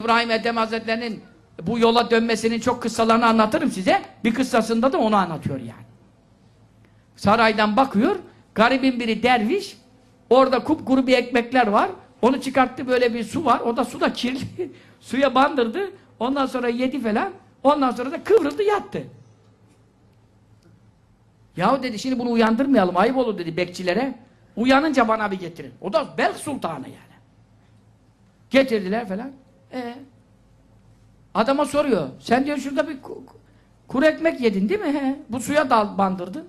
İbrahim Ethem Hazretleri'nin bu yola dönmesinin çok kıssalarını anlatırım size. Bir kıssasında da onu anlatıyor yani. Saraydan bakıyor, garibin biri derviş, orada kupkuru bir ekmekler var, onu çıkarttı böyle bir su var, o da su da kirli, suya bandırdı, ondan sonra yedi falan, ondan sonra da kıvrıldı yattı. Yahu dedi şimdi bunu uyandırmayalım, ayıp olur dedi bekçilere. Uyanınca bana bir getirin. O da Belk Sultanı yani. Getirdiler falan. Ee, adama soruyor. Sen diyor şurada bir ku- ku- kuru ekmek yedin değil mi? He. Bu suya dal bandırdın.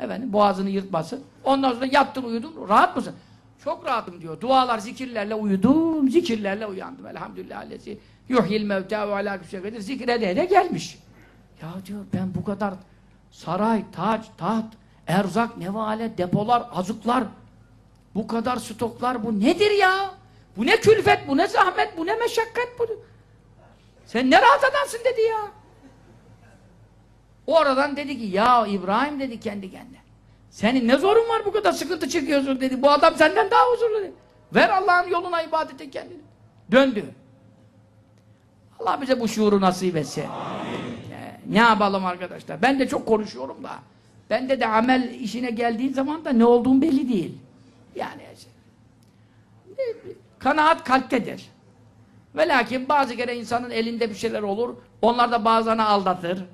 Efendim boğazını yırtmasın. Ondan sonra yattın uyudun. Rahat mısın? Çok rahatım diyor. Dualar, zikirlerle uyudum. Zikirlerle uyandım. Elhamdülillah. Allezi yuhyil mevta ve alâ küsefedir. Zikrede de gelmiş. Ya diyor ben bu kadar saray, taç, taht, erzak, nevale, depolar, azıklar bu kadar stoklar bu nedir ya? Bu ne külfet, bu ne zahmet, bu ne meşakkat bu. Sen ne rahat adamsın dedi ya. O aradan dedi ki ya İbrahim dedi kendi kendine. Senin ne zorun var bu kadar sıkıntı çekiyorsun dedi. Bu adam senden daha huzurlu dedi. Ver Allah'ın yoluna ibadete kendini. Döndü. Allah bize bu şuuru nasip etsin. Ee, Ne yapalım arkadaşlar? Ben de çok konuşuyorum da. Bende de amel işine geldiğin zaman da ne olduğum belli değil. Yani kanaat kalptedir. Ve lakin bazı kere insanın elinde bir şeyler olur. Onlar da bazılarını aldatır.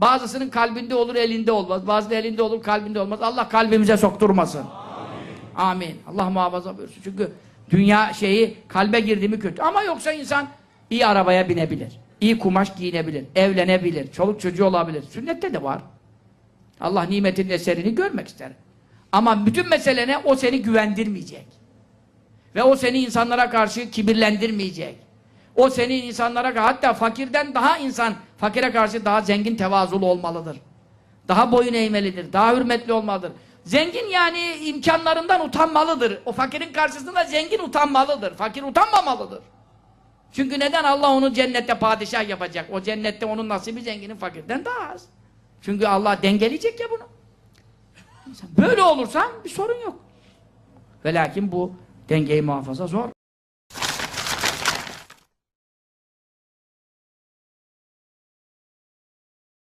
Bazısının kalbinde olur, elinde olmaz. Bazı da elinde olur, kalbinde olmaz. Allah kalbimize sokturmasın. Amin. Amin. Allah muhafaza buyursun. Çünkü dünya şeyi kalbe girdi mi kötü. Ama yoksa insan iyi arabaya binebilir. iyi kumaş giyinebilir. Evlenebilir. Çoluk çocuğu olabilir. Sünnette de var. Allah nimetinin eserini görmek ister. Ama bütün mesele ne? O seni güvendirmeyecek. Ve o seni insanlara karşı kibirlendirmeyecek. O seni insanlara hatta fakirden daha insan fakire karşı daha zengin tevazulu olmalıdır. Daha boyun eğmelidir. Daha hürmetli olmalıdır. Zengin yani imkanlarından utanmalıdır. O fakirin karşısında zengin utanmalıdır. Fakir utanmamalıdır. Çünkü neden Allah onu cennette padişah yapacak? O cennette onun nasibi zenginin fakirden daha az. Çünkü Allah dengeleyecek ya bunu. Böyle olursan bir sorun yok. Ve lakin bu dengeyi muhafaza zor.